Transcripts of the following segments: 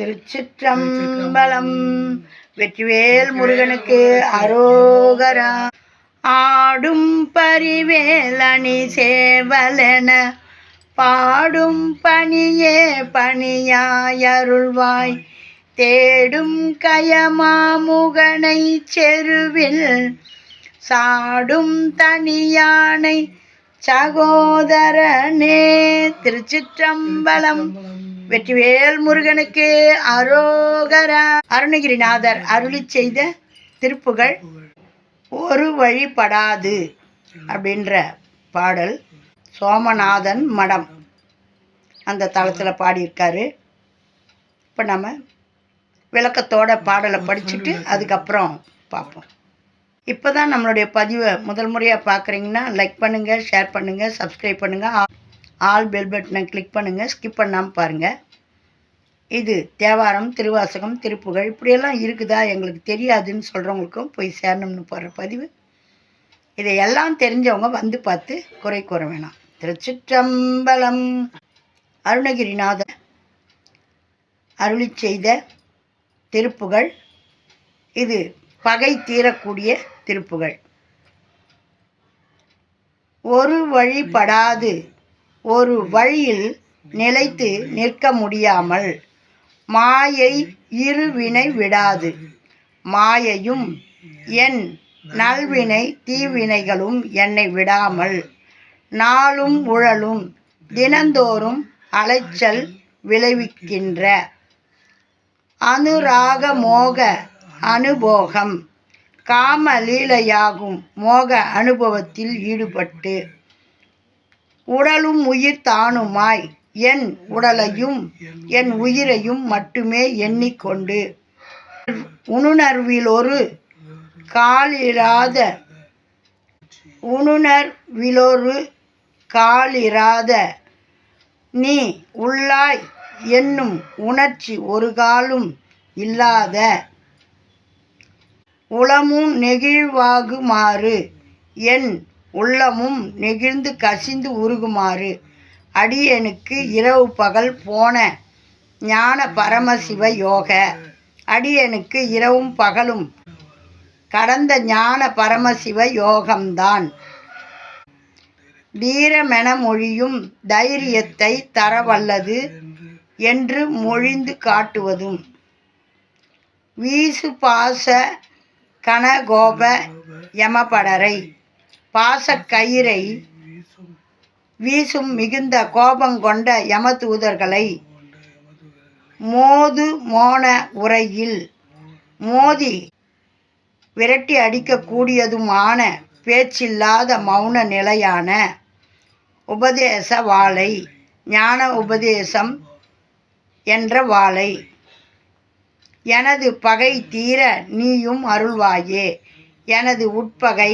திருச்சிற்றம்பலம். வெற்றிவேல் முருகனுக்கு அரோகரா. ஆடும் பரிவேலணி சேவலென பாடும் பணியே பணியாயருள்வாய். தேடும் கயமாமுகனை செருவில் சாடும் தனியானை சகோதரனே. திருச்சிற்றம்பலம். வெற்றிவேல் முருகனுக்கு அரோகரா. அருணகிரிநாதர் அருளி செய்த திருப்புகள் ஒரு வழிபடாது அப்படின்ற பாடல் சோமநாதன் மடம். அந்த தளத்தில் பாடியிருக்காரு. இப்போ நம்ம விளக்கத்தோட பாடலை படிச்சுட்டு அதுக்கப்புறம் பார்ப்போம். இப்போ தான் நம்மளுடைய பதிவை முதல் முறையாக பார்க்குறீங்கன்னா லைக் பண்ணுங்கள் ஷேர் பண்ணுங்கள் சப்ஸ்கிரைப் பண்ணுங்கள் ஆல் பெல் பட்டனை கிளிக் பண்ணுங்கள் ஸ்கிப் பண்ணாமல் பாருங்கள் இது தேவாரம் திருவாசகம் திருப்புகழ் இப்படியெல்லாம் இருக்குதா எங்களுக்கு தெரியாதுன்னு சொல்கிறவங்களுக்கும் போய் சேரணும்னு போடுற பதிவு. இதையெல்லாம் தெரிஞ்சவங்க வந்து பார்த்து குறை கூற வேணாம். திருச்சிற்றம்பலம். அருணகிரிநாதர் அருளி செய்த திருப்புகள். இது பகை தீரக்கூடிய திருப்புகள். ஒரு வழிபடாது. ஒரு வழியில் நிலைத்து நிற்க முடியாமல் மாயை இருவினை விடாது. மாயையும் என் நல்வினை தீவினைகளும் என்னை விடாமல் நாளும் உழலும் தினந்தோறும் அலைச்சல் விளைவிக்கின்ற அனுராக மோக அனுபோகம். காமலீலையாகும் மோக அனுபவத்தில் ஈடுபட்டு உடலும் உயிர் தானுமாய். என் உடலையும் என் உயிரையும் மட்டுமே எண்ணிக்கொண்டு. உணர்விலொரு காலிராத உணுணர்விலொரு காலிராத நீ உள்ளாய் என்னும் உணர்ச்சி ஒரு காலும் இல்லாத. உளமும் நெகிழ்வாகுமாறு என் உள்ளமும் நெகிழ்ந்து கசிந்து உருகுமாறு. அடியனுக்கு இரவு பகல் போன ஞான பரமசிவ யோக. அடியனுக்கு இரவும் பகலும் கடந்த ஞான பரமசிவ யோகம்தான். வீரமென மொழியும் தைரியத்தை தரவல்லது என்று மொழிந்து காட்டுவதும். வீசு பாச கனகோப யமபடரை பாசக்கயிறை வீசும் மிகுந்த கோபங்கொண்ட யமதூதர்களை மோது மோன உரையில் மோதி விரட்டி அடிக்கக்கூடியதுமான பேச்சில்லாத மௌன நிலையான உபதேச வாளை ஞான உபதேசம் என்ற வாளை. எனது பகை தீர நீயும் அருள்வாயே எனது உட்பகை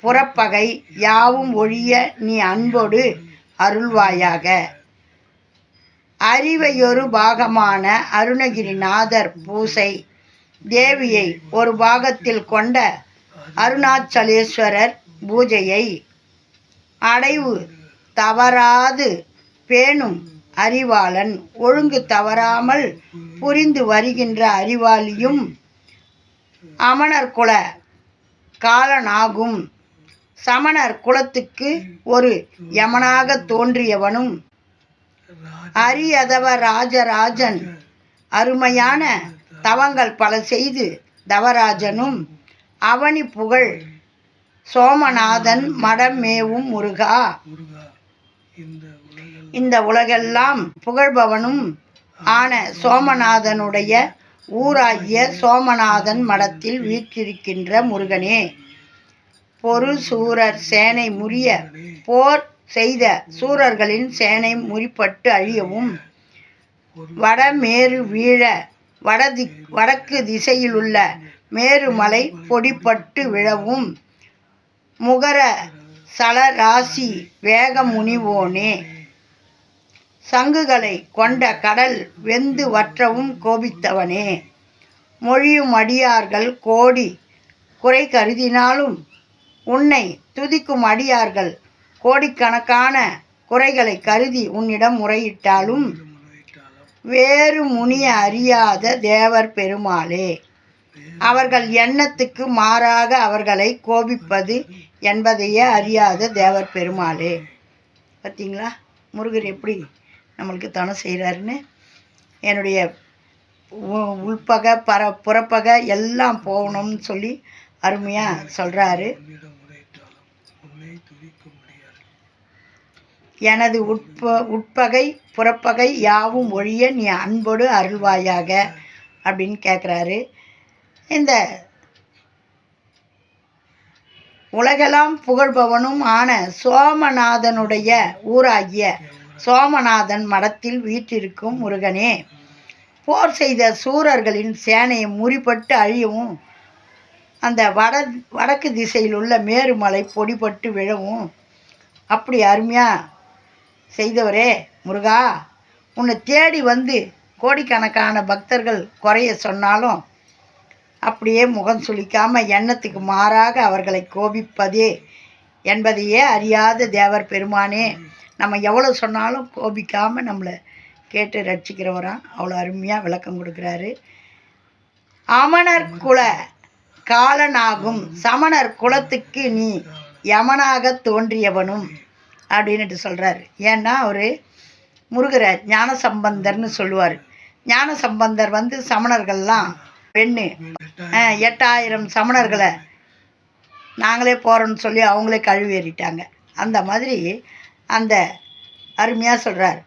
புறப்பகை யாவும் ஒழிய நீ அன்போடு அருள்வாயாக. அறிவையொரு பாகமான அருணகிரிநாதர் பூசை தேவியை ஒரு பாகத்தில் கொண்ட அருணாச்சலேஸ்வரர் பூஜையை அடைவு தவறாது பேணும் அறிவாளன் ஒழுங்கு தவறாமல் புரிந்து வருகின்ற அறிவாளியும் அமணர் குல காலனாகும். சமணர் குலத்துக்கு ஒரு யமனாக தோன்றியவனும் அரியதவ ராஜராஜன். அருமையான தவங்கள் பல செய்து தவராஜனும் அவனி புகழ் சோமநாதன் மடமேவும் முருகா. இந்த உலகெல்லாம் புகழ்பவனும் ஆன சோமநாதனுடைய ஊராகிய சோமநாதன் மடத்தில் வீற்றிருக்கின்ற முருகனே. பொரு சூரர் சேனை முறிய போர் செய்த சூரர்களின் சேனை முறிப்பட்டு அழியவும். வடமேறு வீழ வடதி வடக்கு திசையிலுள்ள மேருமலை பொடிப்பட்டு விழவும். முகர சலராசி வேகமுனிவோனே சங்குகளை கொண்ட கடல் வெந்து வற்றவும் கோபித்தவனே. மொழியும் அடியார்கள் கோடி குறை கருதினாலும் உன்னை துதிக்கும் அடியார்கள். கோடிக்கணக்கான குறைகளை கருதி உன்னிடம் முறையிட்டாலும் வேறு முனிய அறியாத தேவர் பெருமாளே. அவர்கள் எண்ணத்துக்கு மாறாக அவர்களை கோபிப்பது என்பதையே அறியாத தேவர் பெருமாளே. பார்த்தீங்களா முருகர் எப்படி நம்மளுக்கு தனம் செய்கிறாருன்னு என்னுடைய உ- உள்பகை பர புறப்பகை எல்லாம் போகணும்னு சொல்லி அருமையாக சொல்கிறாரு எனது உட்ப உட்பகை புறப்பகை யாவும் ஒழிய நீ அன்போடு அருள்வாயாக அப்படின்னு கேட்குறாரு இந்த உலகெல்லாம் புகழ்பவனும் ஆன சோமநாதனுடைய ஊராகிய சோமநாதன் மடத்தில் வீற்றிருக்கும் முருகனே போர் செய்த சூரர்களின் சேனையை முறிப்பட்டு அழியவும் அந்த வட வடக்கு திசையில் உள்ள மேருமலை பொடிபட்டு விழவும் அப்படி அருமையாக செய்தவரே முருகா. உன்னை தேடி வந்து கோடிக்கணக்கான பக்தர்கள் குறைய சொன்னாலும் அப்படியே முகம் சுளிக்காம எண்ணத்துக்கு மாறாக அவர்களை கோபிப்பதே என்பதையே அறியாத தேவர் பெருமானே நம்ம எவ்வளோ சொன்னாலும் கோபிக்காம நம்மளை கேட்டு ரட்சிக்கிறவராம் அவ்வளோ அருமையாக விளக்கம் கொடுக்குறாரு. அமணர் குல காலனாகும் சமணர் குலத்துக்கு நீ யமனாக தோன்றியவனும் அப்படின்னுட்டு சொல்கிறாரு ஏன்னா அவர் முருகரை ஞானசம்பந்தர்னு சொல்லுவார். ஞான சம்பந்தர் வந்து சமணர்கள்லாம் பெண்ணு. எட்டாயிரம் சமணர்களை நாங்களே போகிறோன்னு சொல்லி அவங்களே கழுவேறிட்டாங்க அந்த மாதிரி அந்த அருமையாக சொல்கிறார்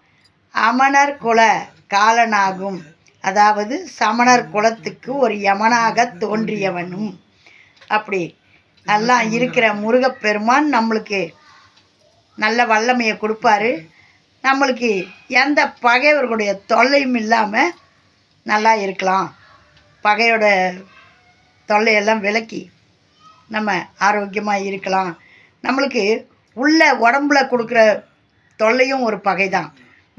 அமணர் குல காலனாகும். அதாவது சமணர் குலத்துக்கு ஒரு யமனாக தோன்றியவனும். அப்படி. எல்லாம் இருக்கிற முருகப்பெருமான் நம்மளுக்கு நல்ல வல்லமையை கொடுப்பாரு. நம்மளுக்கு எந்த பகைவர்களுடைய தொல்லையும் இல்லாமல் நல்லா இருக்கலாம். பகையோட தொல்லையெல்லாம் விலக்கி நம்ம ஆரோக்கியமாக இருக்கலாம். நம்மளுக்கு உள்ள உடம்புல கொடுக்குற தொல்லையும் ஒரு பகை தான்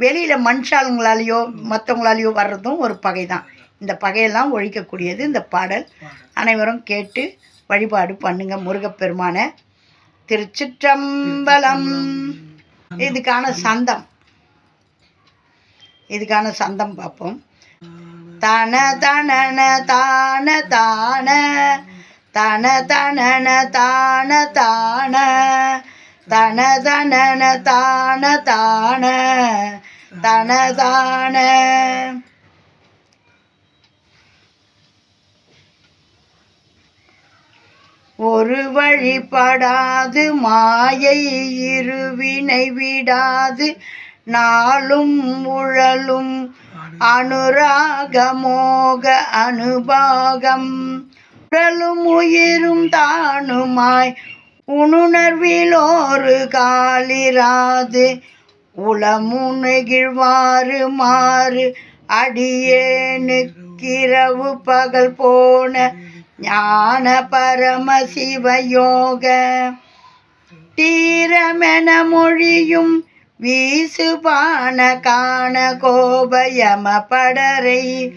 வெளியில் மனுஷாளுங்களாலேயோ மற்றவங்களாலேயோ வர்றதும் ஒரு பகை தான் இந்த பகையெல்லாம் ஒழிக்கக்கூடியது இந்த பாடல். அனைவரும் கேட்டு வழிபாடு பண்ணுங்கள் முருகப்பெருமானை. திருச்சிற்றம்பலம். இதுக்கான சந்தம். இதுக்கான சந்தம் பார்ப்போம். தன தனன தான தான. தன தனன தான தான. தன தனன தான தான. தன தான. ஒரு வழிபடாது மாயை இருவினை விடாது. நாளும் உழலும் அனுராக மோக அனுபாகம். உடலும் உயிரும் தானுமாய் உணர்விலோரு காலிராது. உளமுனெகிழ்வாறு மாறு அடியேனுக்கிரவு பகல் போன ஞான பரம சிவயோக தீரமென மொழியும் வீசுபான காண கோபயம படரை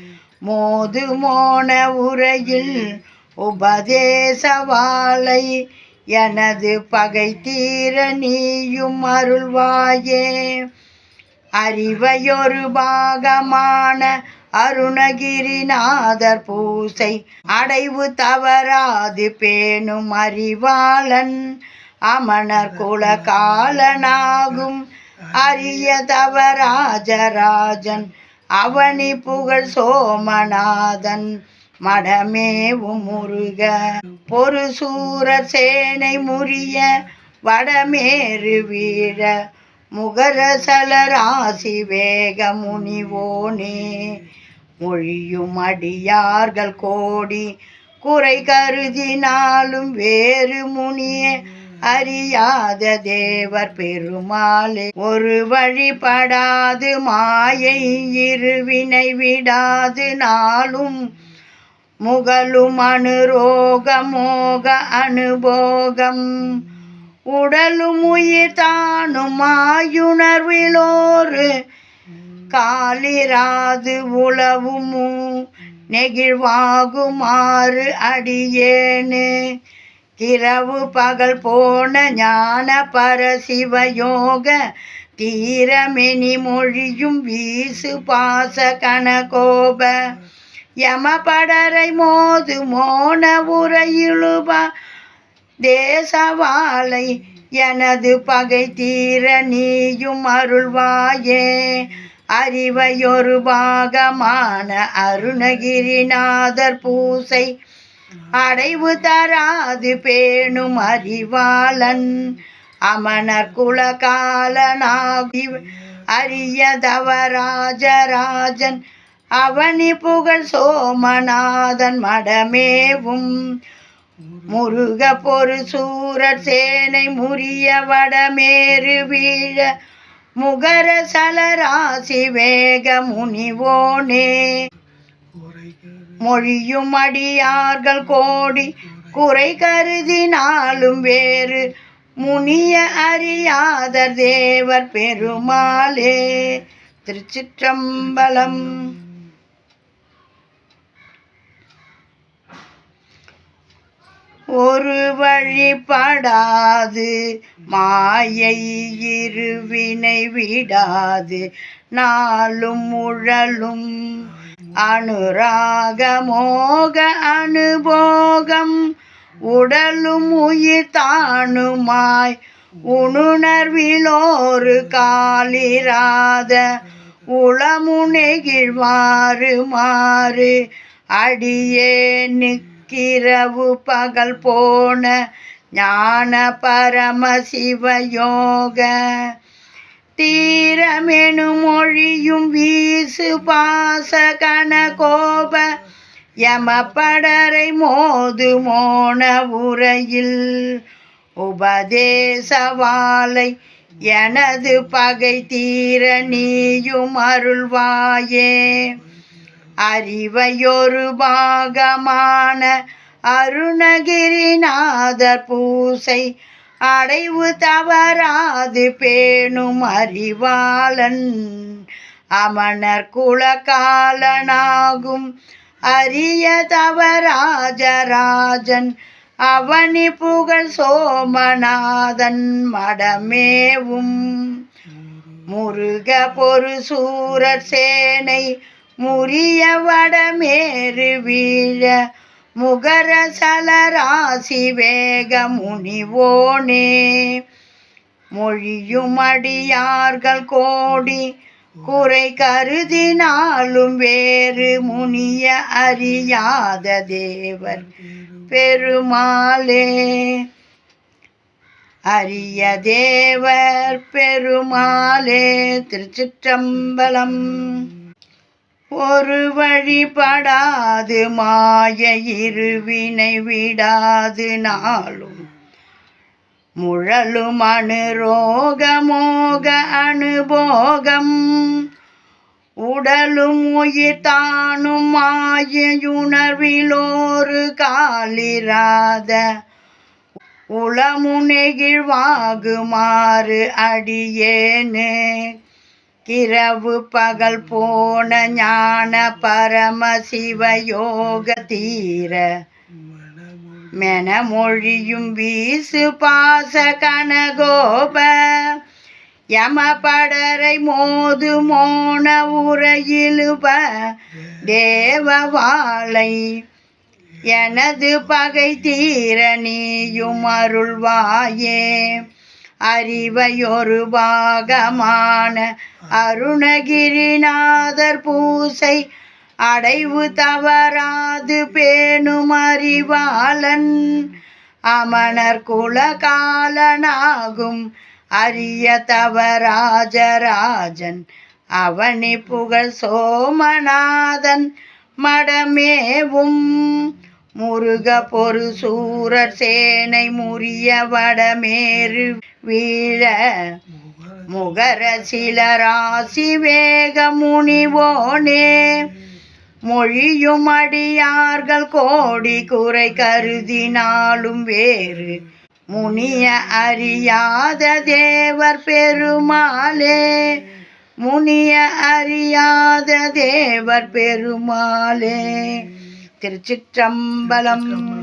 மோது மோன உரையில் உபதேசவாலை எனது பகை தீர நீயும் அருள்வாயே. அறிவையொரு பாகமான அருணகிரிநாதர் பூசை அடைவு தவறாது பேணும் அறிவாளன். அமணர் குல காலனாகும் அரிய தவராஜராஜன். அவனி புகழ் சோமநாதன். மடமேவும் முருக. பொறு சேனை முறிய வடமேறு வீழ. முகரசலராசி வேக முனிவோனே மொழியும் அடியார்கள் கோடி. குறை கருதினாலும் வேறு முனியே. அறியாத தேவர் பெருமாளே ஒரு வழிபடாது மாயை இருவினை விடாது. நாளும் முகலும் அனுரோக மோக அனுபோகம். உடலும் உயிர் தானும் ஆயுணர்விலோரு காலிராது உளவுமு நெகிழ்வாகுமாறு அடியேனு. கிரவு பகல் போன ஞான பரசிவயோக தீரமெனி மொழியும் வீசு பாச கனகோப. யமபடரை மோது மோன உரையிழுபா தேசவாலை எனது பகை தீர நீயும் அருள்வாயே. அறிவையொரு பாகமான அருணகிரிநாதர் பூசை. அடைவு தராது பேணும் அறிவாளன் அமனர் குலகாலனாகி அரியதவராஜராஜன் அவனி புகழ் சோமநாதன் மடமேவும். முருக பொறு சூரர் சேனை முறிய வடமேறு வீழ முகர சலராசி வேக முனிவோனே மொழியும் அடியார்கள் கோடி குறை கருதினாலும் வேறு. முனிய அறியாதர் தேவர் பெருமாளே. திருச்சிற்றம்பலம் ஒரு வழிபடாது மாயை இருவினை விடாது. நாளும் முழலும் அனுராக மோக அனுபோகம். உடலும் உயிர் தானுமாய் உணுணர்விலோரு காலிராத. உளமுனைகிழ்வாறு மாறு. அடியே நிற்கிறவு பகல் போன ஞான பரம சிவயோக தீரமெனும் மொழியும் வீசு பாச கனகோப யமபடரை மோது மோன உரையில். உபதேசவாலை எனது பகை தீர நீயும் அருள்வாயே. அறிவையொரு பாகமான அருணகிரிநாதர் பூசை அடைவு தவறாது பேணும் அறிவாளன். அமணர் குலகாலனாகும் அரிய தவராஜராஜன். அவனி புகழ் சோமநாதன் மடமேவும். முருக பொரு சூரர் சேனை முறிய வடமேறு வீழ முகர சலராசி வேக முனிவோனே மொழியும் அடியார்கள் கோடி குறை கருதினாலும் வேறு முனிய அறியாத தேவர் பெருமாளே. அரிய தேவர் பெருமாளே திருச்சிற்றம்பலம். ஒரு வழிபடாது மாய இருவினை விடாது நாளும். முழலும் அணுரோக மோக அனுபோகம். உடலும் உயிர் தானும் மாயுணர்விலோரு காலிராத. உளமுனெகிழ்வாகுமாறு அடியேனே. கிரவு பகல் போன ஞான பரம சிவயோக தீர. மெனமொழியும் வீசு பாச கனகோப. யமபடரை மோது மோன உரையிலுப. தேவவாளை எனது பகை தீர நீயும் அருள்வாயே. அறிவையொரு பாகமான அருணகிரிநாதர் பூசை அடைவு தவறாது பேணும் அறிவாளன். அமணர் குலகாலனாகும் அரிய தவராஜராஜன். அவனி புகழ் சோமநாதன் மடமேவும். முருக பொரு சூரர் சேனை முறிய வடமேறு வீழ முகர சிலராசி வேக முனிவோனே மொழியும் அடியார்கள் கோடி குறை கருதினாலும் வேறு முனிய அறியாத தேவர் பெருமாளே. முனிய அறியாத தேவர் பெருமாளே. திருச்சிற்றம்பலம்